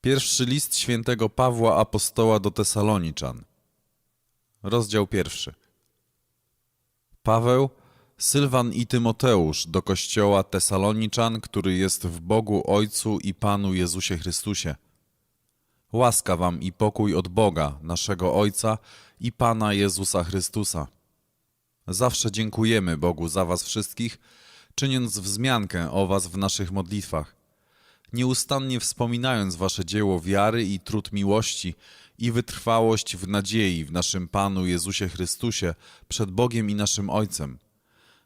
Pierwszy list świętego Pawła Apostoła do Tesaloniczan. Rozdział pierwszy. Paweł, Sylwan i Tymoteusz do kościoła Tesaloniczan, który jest w Bogu Ojcu i Panu Jezusie Chrystusie. Łaska wam i pokój od Boga, naszego Ojca i Pana Jezusa Chrystusa. Zawsze dziękujemy Bogu za was wszystkich, czyniąc wzmiankę o was w naszych modlitwach nieustannie wspominając wasze dzieło wiary i trud miłości i wytrwałość w nadziei w naszym Panu Jezusie Chrystusie przed Bogiem i naszym Ojcem.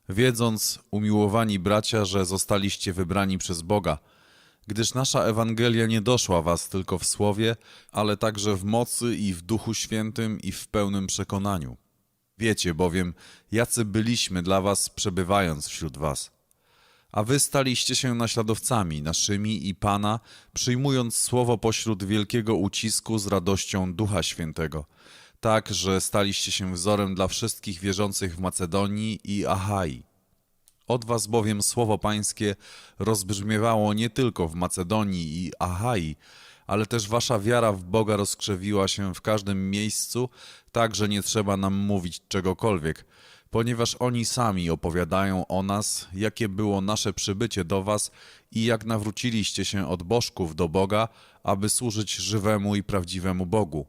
Wiedząc, umiłowani bracia, że zostaliście wybrani przez Boga, gdyż nasza Ewangelia nie doszła was tylko w słowie, ale także w mocy i w Duchu Świętym i w pełnym przekonaniu. Wiecie bowiem, jacy byliśmy dla was przebywając wśród was a wy staliście się naśladowcami naszymi i Pana, przyjmując słowo pośród wielkiego ucisku z radością Ducha Świętego, tak, że staliście się wzorem dla wszystkich wierzących w Macedonii i Achai. Od was bowiem słowo pańskie rozbrzmiewało nie tylko w Macedonii i Achai, ale też wasza wiara w Boga rozkrzewiła się w każdym miejscu, tak, że nie trzeba nam mówić czegokolwiek – ponieważ oni sami opowiadają o nas, jakie było nasze przybycie do was i jak nawróciliście się od bożków do Boga, aby służyć żywemu i prawdziwemu Bogu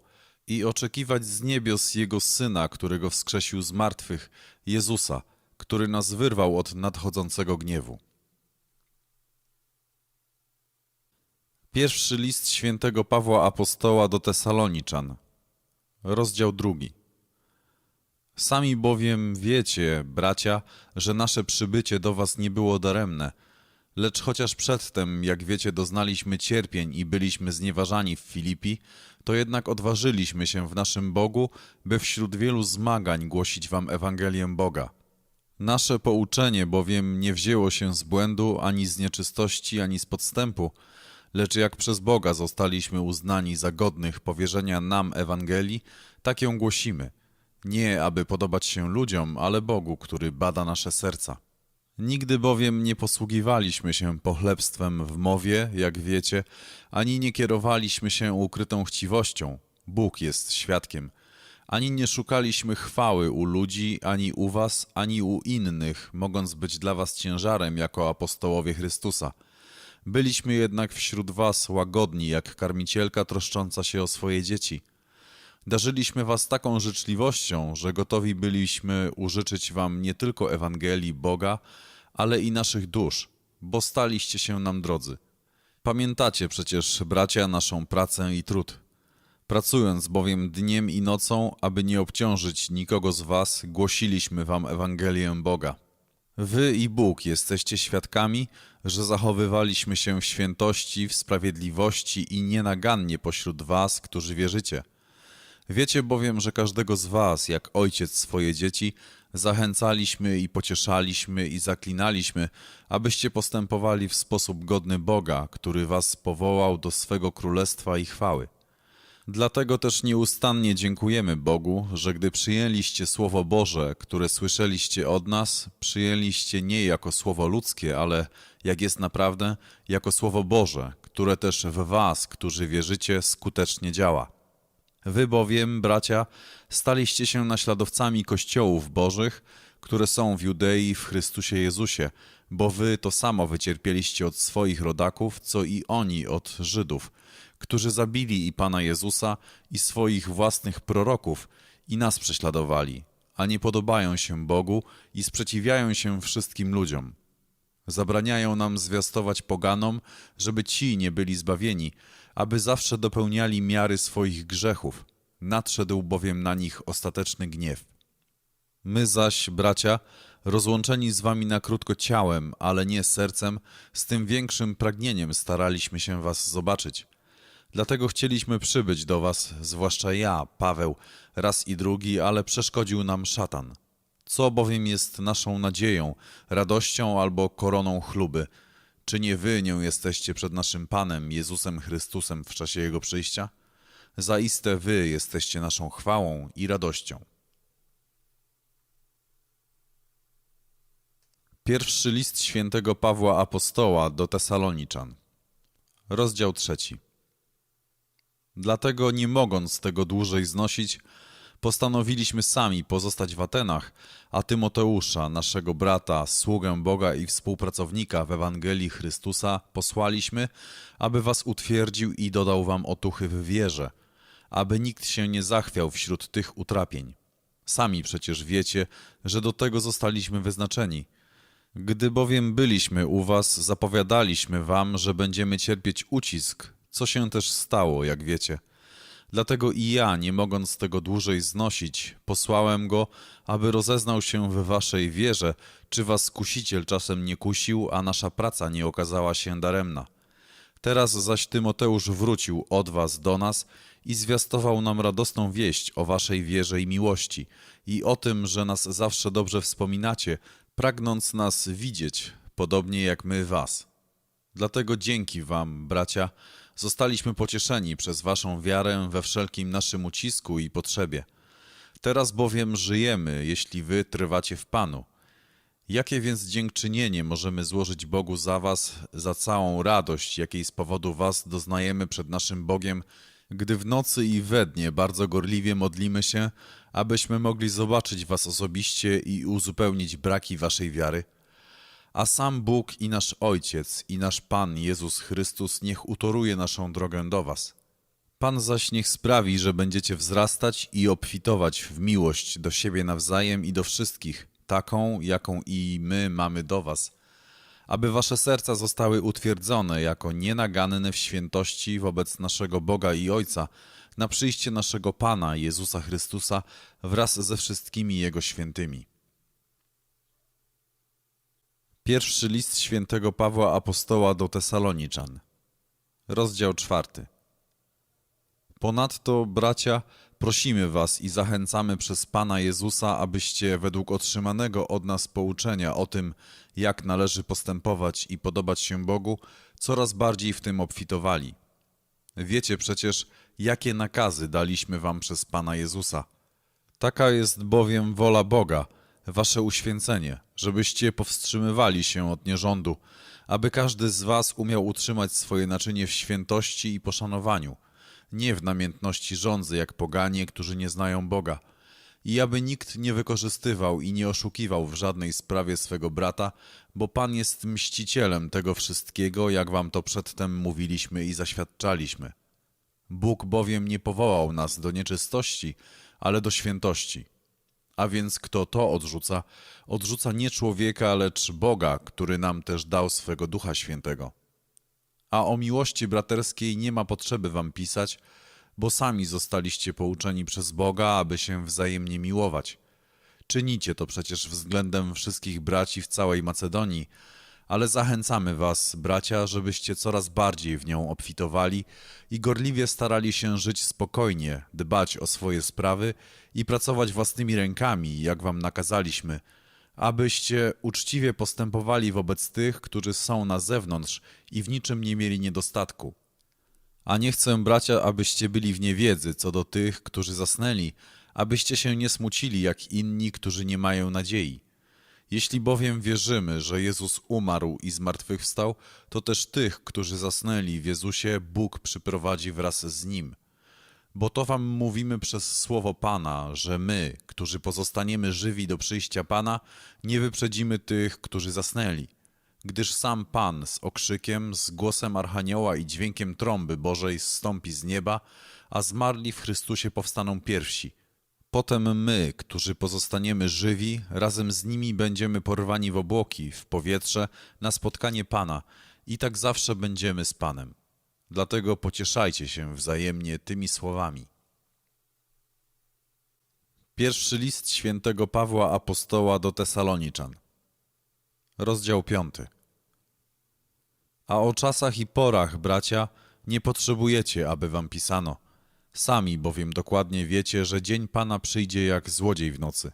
i oczekiwać z niebios Jego Syna, którego wskrzesił z martwych, Jezusa, który nas wyrwał od nadchodzącego gniewu. Pierwszy list świętego Pawła Apostoła do Tesaloniczan, rozdział drugi. Sami bowiem wiecie, bracia, że nasze przybycie do was nie było daremne, lecz chociaż przedtem, jak wiecie, doznaliśmy cierpień i byliśmy znieważani w Filipi, to jednak odważyliśmy się w naszym Bogu, by wśród wielu zmagań głosić wam Ewangelię Boga. Nasze pouczenie bowiem nie wzięło się z błędu, ani z nieczystości, ani z podstępu, lecz jak przez Boga zostaliśmy uznani za godnych powierzenia nam Ewangelii, tak ją głosimy – nie aby podobać się ludziom, ale Bogu, który bada nasze serca. Nigdy bowiem nie posługiwaliśmy się pochlebstwem w mowie, jak wiecie, ani nie kierowaliśmy się ukrytą chciwością. Bóg jest świadkiem. Ani nie szukaliśmy chwały u ludzi, ani u was, ani u innych, mogąc być dla was ciężarem jako apostołowie Chrystusa. Byliśmy jednak wśród was łagodni, jak karmicielka troszcząca się o swoje dzieci – Darzyliśmy was taką życzliwością, że gotowi byliśmy użyczyć wam nie tylko Ewangelii Boga, ale i naszych dusz, bo staliście się nam drodzy. Pamiętacie przecież, bracia, naszą pracę i trud. Pracując bowiem dniem i nocą, aby nie obciążyć nikogo z was, głosiliśmy wam Ewangelię Boga. Wy i Bóg jesteście świadkami, że zachowywaliśmy się w świętości, w sprawiedliwości i nienagannie pośród was, którzy wierzycie – Wiecie bowiem, że każdego z was, jak ojciec swoje dzieci, zachęcaliśmy i pocieszaliśmy i zaklinaliśmy, abyście postępowali w sposób godny Boga, który was powołał do swego królestwa i chwały. Dlatego też nieustannie dziękujemy Bogu, że gdy przyjęliście Słowo Boże, które słyszeliście od nas, przyjęliście nie jako Słowo ludzkie, ale, jak jest naprawdę, jako Słowo Boże, które też w was, którzy wierzycie, skutecznie działa. Wy bowiem, bracia, staliście się naśladowcami kościołów bożych, które są w Judei w Chrystusie Jezusie, bo wy to samo wycierpieliście od swoich rodaków, co i oni od Żydów, którzy zabili i Pana Jezusa, i swoich własnych proroków, i nas prześladowali, a nie podobają się Bogu i sprzeciwiają się wszystkim ludziom. Zabraniają nam zwiastować poganom, żeby ci nie byli zbawieni, aby zawsze dopełniali miary swoich grzechów. Nadszedł bowiem na nich ostateczny gniew. My zaś, bracia, rozłączeni z wami na krótko ciałem, ale nie sercem, z tym większym pragnieniem staraliśmy się was zobaczyć. Dlatego chcieliśmy przybyć do was, zwłaszcza ja, Paweł, raz i drugi, ale przeszkodził nam szatan. Co bowiem jest naszą nadzieją, radością albo koroną chluby – czy nie wy nią jesteście przed naszym Panem Jezusem Chrystusem w czasie Jego przyjścia? Zaiste wy jesteście naszą chwałą i radością. Pierwszy list świętego Pawła Apostoła do Tesaloniczan. Rozdział trzeci. Dlatego, nie mogąc tego dłużej znosić, postanowiliśmy sami pozostać w Atenach, a Tymoteusza, naszego brata, sługę Boga i współpracownika w Ewangelii Chrystusa, posłaliśmy, aby was utwierdził i dodał wam otuchy w wierze, aby nikt się nie zachwiał wśród tych utrapień. Sami przecież wiecie, że do tego zostaliśmy wyznaczeni. Gdy bowiem byliśmy u was, zapowiadaliśmy wam, że będziemy cierpieć ucisk, co się też stało, jak wiecie. Dlatego i ja, nie mogąc tego dłużej znosić, posłałem go, aby rozeznał się w waszej wierze, czy was kusiciel czasem nie kusił, a nasza praca nie okazała się daremna. Teraz zaś Tymoteusz wrócił od was do nas i zwiastował nam radosną wieść o waszej wierze i miłości i o tym, że nas zawsze dobrze wspominacie, pragnąc nas widzieć, podobnie jak my was. Dlatego dzięki wam, bracia, zostaliśmy pocieszeni przez waszą wiarę we wszelkim naszym ucisku i potrzebie. Teraz bowiem żyjemy, jeśli wy trwacie w Panu. Jakie więc dziękczynienie możemy złożyć Bogu za was, za całą radość, jakiej z powodu was doznajemy przed naszym Bogiem, gdy w nocy i we dnie bardzo gorliwie modlimy się, abyśmy mogli zobaczyć was osobiście i uzupełnić braki waszej wiary? A sam Bóg i nasz Ojciec i nasz Pan Jezus Chrystus niech utoruje naszą drogę do Was. Pan zaś niech sprawi, że będziecie wzrastać i obfitować w miłość do siebie nawzajem i do wszystkich, taką, jaką i my mamy do Was, aby Wasze serca zostały utwierdzone jako nienaganne w świętości wobec naszego Boga i Ojca, na przyjście naszego Pana Jezusa Chrystusa wraz ze wszystkimi Jego świętymi. Pierwszy list świętego Pawła Apostoła do Tesaloniczan. Rozdział czwarty. Ponadto, bracia, prosimy was i zachęcamy przez Pana Jezusa, abyście według otrzymanego od nas pouczenia o tym, jak należy postępować i podobać się Bogu, coraz bardziej w tym obfitowali. Wiecie przecież, jakie nakazy daliśmy wam przez Pana Jezusa. Taka jest bowiem wola Boga, wasze uświęcenie, żebyście powstrzymywali się od nierządu, aby każdy z was umiał utrzymać swoje naczynie w świętości i poszanowaniu, nie w namiętności żądzy jak poganie, którzy nie znają Boga, i aby nikt nie wykorzystywał i nie oszukiwał w żadnej sprawie swego brata, bo Pan jest mścicielem tego wszystkiego, jak wam to przedtem mówiliśmy i zaświadczaliśmy. Bóg bowiem nie powołał nas do nieczystości, ale do świętości. A więc kto to odrzuca, odrzuca nie człowieka, lecz Boga, który nam też dał swego Ducha Świętego. A o miłości braterskiej nie ma potrzeby wam pisać, bo sami zostaliście pouczeni przez Boga, aby się wzajemnie miłować. Czynicie to przecież względem wszystkich braci w całej Macedonii, ale zachęcamy was, bracia, żebyście coraz bardziej w nią obfitowali i gorliwie starali się żyć spokojnie, dbać o swoje sprawy i pracować własnymi rękami, jak wam nakazaliśmy, abyście uczciwie postępowali wobec tych, którzy są na zewnątrz i w niczym nie mieli niedostatku. A nie chcę, bracia, abyście byli w niewiedzy co do tych, którzy zasnęli, abyście się nie smucili jak inni, którzy nie mają nadziei. Jeśli bowiem wierzymy, że Jezus umarł i zmartwychwstał, to też tych, którzy zasnęli w Jezusie, Bóg przyprowadzi wraz z Nim. Bo to wam mówimy przez słowo Pana, że my, którzy pozostaniemy żywi do przyjścia Pana, nie wyprzedzimy tych, którzy zasnęli. Gdyż sam Pan z okrzykiem, z głosem Archanioła i dźwiękiem trąby Bożej zstąpi z nieba, a zmarli w Chrystusie powstaną pierwsi – Potem my, którzy pozostaniemy żywi, razem z nimi będziemy porwani w obłoki, w powietrze, na spotkanie Pana i tak zawsze będziemy z Panem. Dlatego pocieszajcie się wzajemnie tymi słowami. Pierwszy list świętego Pawła Apostoła do Tesaloniczan. Rozdział piąty. A o czasach i porach, bracia, nie potrzebujecie, aby wam pisano – Sami bowiem dokładnie wiecie, że dzień Pana przyjdzie jak złodziej w nocy.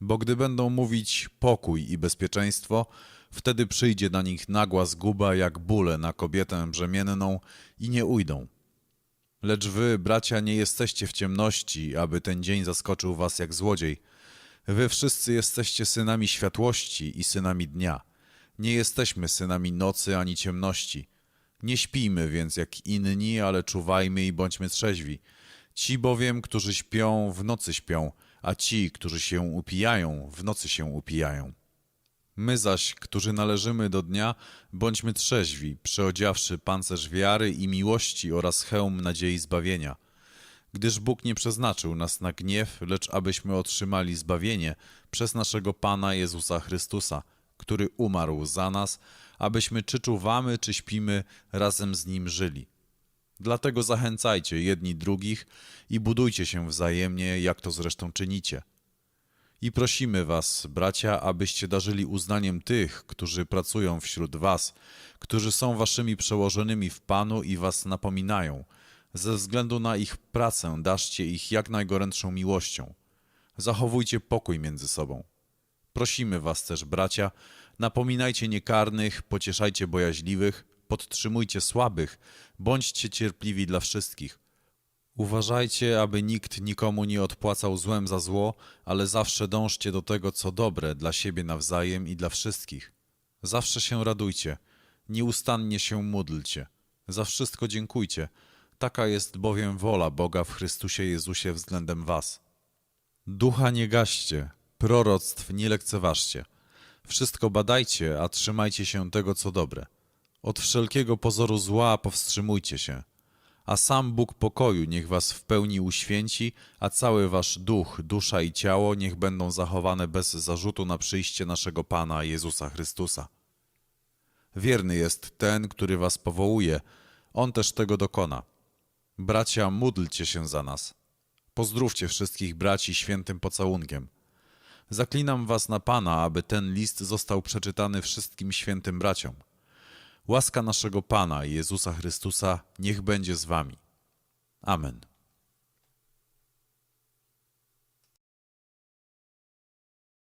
Bo gdy będą mówić pokój i bezpieczeństwo, wtedy przyjdzie na nich nagła zguba jak bóle na kobietę brzemienną i nie ujdą. Lecz wy, bracia, nie jesteście w ciemności, aby ten dzień zaskoczył was jak złodziej. Wy wszyscy jesteście synami światłości i synami dnia. Nie jesteśmy synami nocy ani ciemności. Nie śpijmy więc jak inni, ale czuwajmy i bądźmy trzeźwi. Ci bowiem, którzy śpią, w nocy śpią, a ci, którzy się upijają, w nocy się upijają. My zaś, którzy należymy do dnia, bądźmy trzeźwi, przeodziawszy pancerz wiary i miłości oraz hełm nadziei zbawienia. Gdyż Bóg nie przeznaczył nas na gniew, lecz abyśmy otrzymali zbawienie przez naszego Pana Jezusa Chrystusa, który umarł za nas, abyśmy czy czuwamy, czy śpimy, razem z Nim żyli. Dlatego zachęcajcie jedni drugich i budujcie się wzajemnie, jak to zresztą czynicie. I prosimy was, bracia, abyście darzyli uznaniem tych, którzy pracują wśród was, którzy są waszymi przełożonymi w Panu i was napominają. Ze względu na ich pracę daszcie ich jak najgorętszą miłością. Zachowujcie pokój między sobą. Prosimy was też, bracia, napominajcie niekarnych, pocieszajcie bojaźliwych, podtrzymujcie słabych, bądźcie cierpliwi dla wszystkich. Uważajcie, aby nikt nikomu nie odpłacał złem za zło, ale zawsze dążcie do tego, co dobre dla siebie nawzajem i dla wszystkich. Zawsze się radujcie, nieustannie się módlcie, za wszystko dziękujcie. Taka jest bowiem wola Boga w Chrystusie Jezusie względem was. Ducha nie gaście, proroctw nie lekceważcie. Wszystko badajcie, a trzymajcie się tego, co dobre. Od wszelkiego pozoru zła powstrzymujcie się. A sam Bóg pokoju niech was w pełni uświęci, a cały wasz duch, dusza i ciało niech będą zachowane bez zarzutu na przyjście naszego Pana Jezusa Chrystusa. Wierny jest ten, który was powołuje, on też tego dokona. Bracia, módlcie się za nas. Pozdrówcie wszystkich braci świętym pocałunkiem. Zaklinam was na Pana, aby ten list został przeczytany wszystkim świętym braciom. Łaska naszego Pana Jezusa Chrystusa niech będzie z wami. Amen.